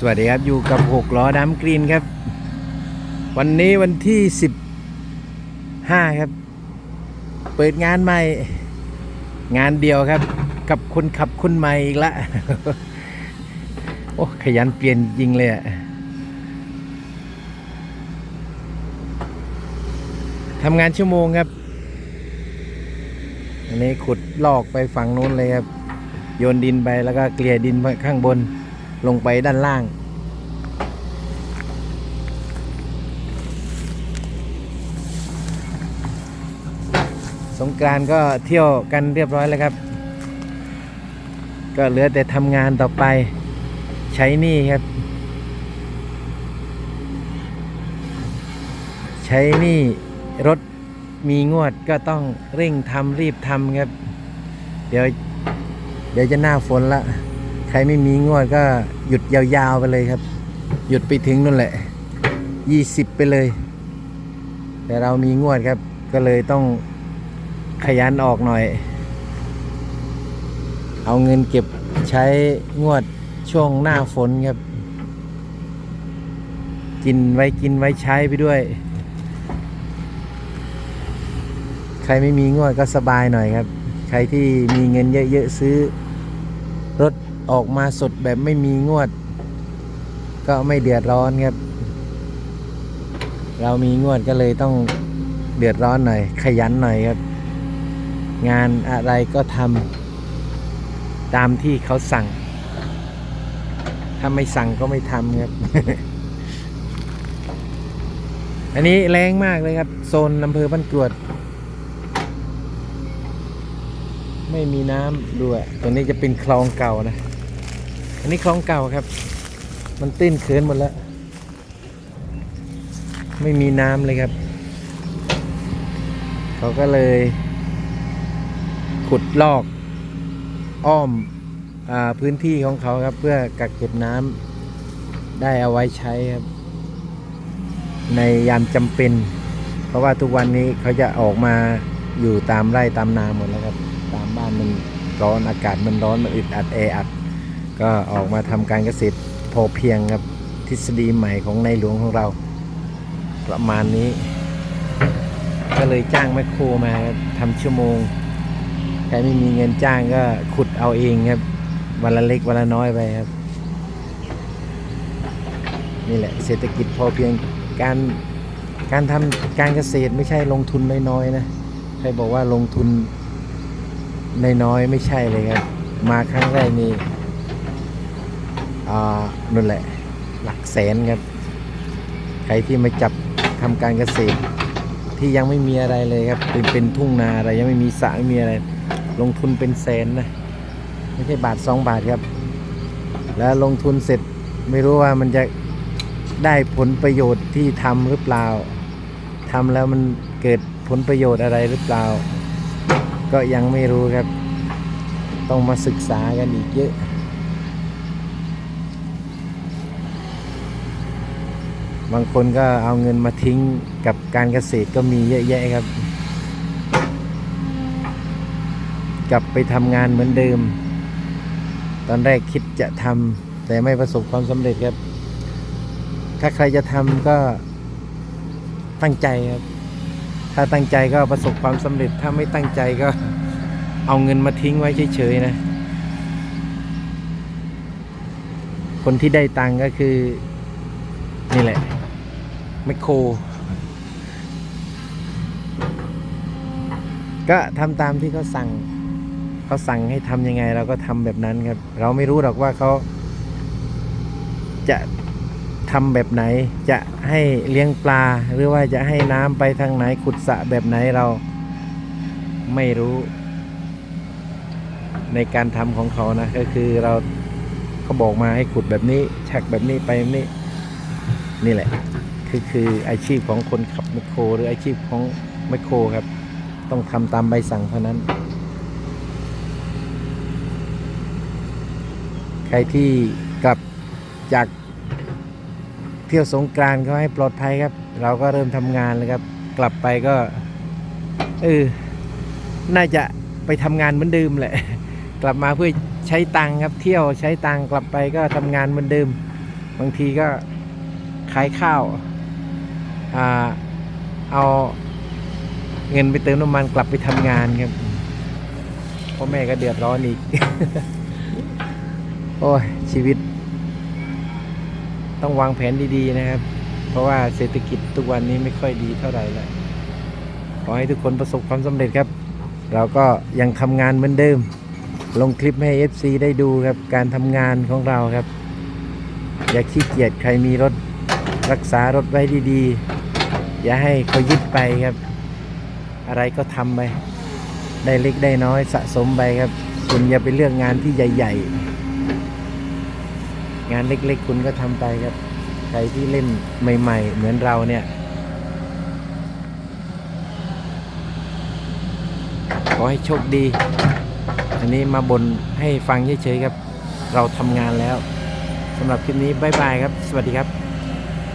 สวัสดีครับ อยู่กับหกล้อดำกรีนครับ วันนี้วันที่สิบห้าครับ เปิดงานใหม่ งานเดียวครับ กับคนขับคนใหม่อีกละ โอ้ ขยันเปลี่ยนจริงเลยอะทำงานชั่วโมงครับ อันนี้ขุดลอกไปฝั่งนู้นเลยครับ โยนดินไปแล้วก็เกลี่ยดินไปข้างบน ลงไปด้านล่าง สงกรานก็เที่ยวกันเรียบร้อยแล้วครับ ก็เหลือแต่ทำงานต่อไปใช้นี้ครับ ใช้นี้รถมีงวดก็ต้องเร่งทำรีบทำครับ เดี๋ยว เดี๋ยวจะหน้าฝนละ ใครไม่มีงวดก็หยุดยาวๆไปเลยครับ หยุดไปถึงนั่นแหละยี่สิบไปเลย แต่เรามีงวดครับ ก็เลยต้องขยันออกหน่อย เอาเงินเก็บใช้งวดช่วงหน้าฝนครับ กินไว้กินไว้ใช้ไปด้วย ใครไม่มีงวดก็สบายหน่อยครับ ใครที่มีเงินเยอะๆซื้อ ออกมาสดแบบไม่มีงวด ก็ไม่เดือดร้อนครับ เรามีงวดก็เลยต้องเดือดร้อนหน่อย ขยันหน่อยครับ งานอะไรก็ทำตามที่เขาสั่ง ถ้าไม่สั่งก็ไม่ทำครับ อันนี้แรงมากเลยครับ โซนอำเภอบ้านกรวดไม่มีน้ำด้วย ตัวนี้จะเป็นคลองเก่านะ อันนี้คลองเก่าครับ มันตื้นเขินหมดแล้ว ไม่มีน้ำเลยครับ เขาก็เลย ขุดลอก อ้อมอพื้นที่ของเขาครับ เพื่อกักเก็บน้ำได้เอาไว้ใช้ครับ ในยามจำเป็น เพราะว่าทุกวันนี้เขาจะออกมาอยู่ตามไร่ตามนาหมดแล้วครับ ตามบ้านมันร้อนอากาศมันร้อนมันอึดอัดแออัด ก็ออกมาทำการเกษตรพอเพียงครับทฤษฎีใหม่ของในหลวงของเรา ประมาณนี้ ก็เลยจ้างแมคโครมาทำชั่วโมงใครไม่มีเงินจ้างก็ขุดเอาเองครับ วันละเล็กวันละน้อยไปครับ นี่แหละเศรษฐกิจพอเพียงการการทำการเกษตรไม่ใช่ลงทุนน้อยๆนะใครบอกว่าลงทุนน้อยๆไม่ใช่เลยครับ มาครั้งแรกนี่ นั่นแหละ หลักแสนครับ ใครที่มาจับทำการเกษตร ที่ยังไม่มีอะไรเลยครับ เป็นเป็นทุ่งนาอะไรยังไม่มีสระไม่มีอะไร ลงทุนเป็นแสนนะไม่ใช่บาทสองบาทครับ แล้วลงทุนเสร็จไม่รู้ว่ามันจะได้ผลประโยชน์ที่ทำหรือเปล่าทำแล้วมันเกิดผลประโยชน์อะไรหรือเปล่า ก็ยังไม่รู้ครับ ต้องมาศึกษากันอีกเยอะ บางคนก็เอาเงินมาทิ้งกับการเกษตรก็มีเยอะแยะครับ กลับไปทำงานเหมือนเดิม ตอนแรกคิดจะทำแต่ไม่ประสบความสำเร็จครับ ถ้าใครจะทำก็ตั้งใจครับ ถ้าตั้งใจก็ประสบความสำเร็จ ถ้าไม่ตั้งใจก็เอาเงินมาทิ้งไว้เฉยๆนะ คนที่ได้ตังค์ก็คือนี่แหละ ไมคโคร ก็ทำตามที่เขาสั่งเขาสั่งให้ทำยังไงเราก็ทำแบบนั้นครับ เราไม่รู้หรอกว่าเขาจะทำแบบไหน จะให้เลี้ยงปลา หรือว่าจะให้น้ำไปทางไหนขุดสระแบบไหนเราไม่รู้ในการทำของเขานะก็คือเราเขาบอกมาให้ขุดแบบนี้ ชักแบบนี้ไปแบบนี้ นี่แหละ คือคืออาชีพของคนขับแมคโคร หรืออาชีพของแมคโครครับ ต้องทำตามใบสั่งเท่านั้น ใครที่กลับจากเที่ยวสงกรานต์ก็ให้ปลอดภัยครับ เราก็เริ่มทำงานแล้วครับ กลับไปก็เออน่าจะไปทำงานเหมือนเดิมแหละ กลับมาเพื่อใช้ตังครับเที่ยวใช้ตังกลับไปก็ทำงานเหมือนเดิม บางทีก็ขายข้าว เอาเงินไปเติมน้ำมันกลับไปทำงานครับพ่อแม่ก็เดือดร้อนอีก โอ้ยชีวิต ต้องวางแผนดีๆนะครับ เพราะว่าเศรษฐกิจทุกวันนี้ไม่ค่อยดีเท่าไหร่แล้วขอให้ทุกคนประสบความสำเร็จครับ เราก็ยังทำงานเหมือนเดิม ลงคลิปให้ FC ได้ดูครับ การทำงานของเราครับ อย่าขี้เกียจใครมีรถรักษารถไว้ดีๆ อย่าให้เขายึดไปครับ อะไรก็ทำไปได้เล็กได้น้อยสะสมไปครับ คุณอย่าไปเลือกงานที่ใหญ่ ๆ งานเล็กๆ คุณก็ทำไปครับ ใครที่เล่นใหม่ ๆ เหมือนเราเนี่ยขอให้โชคดี อันนี้มาบนให้ฟังเฉยๆครับ เราทำงานแล้วสำหรับคลิปนี้บ๊ายบายครับ สวัสดีครับ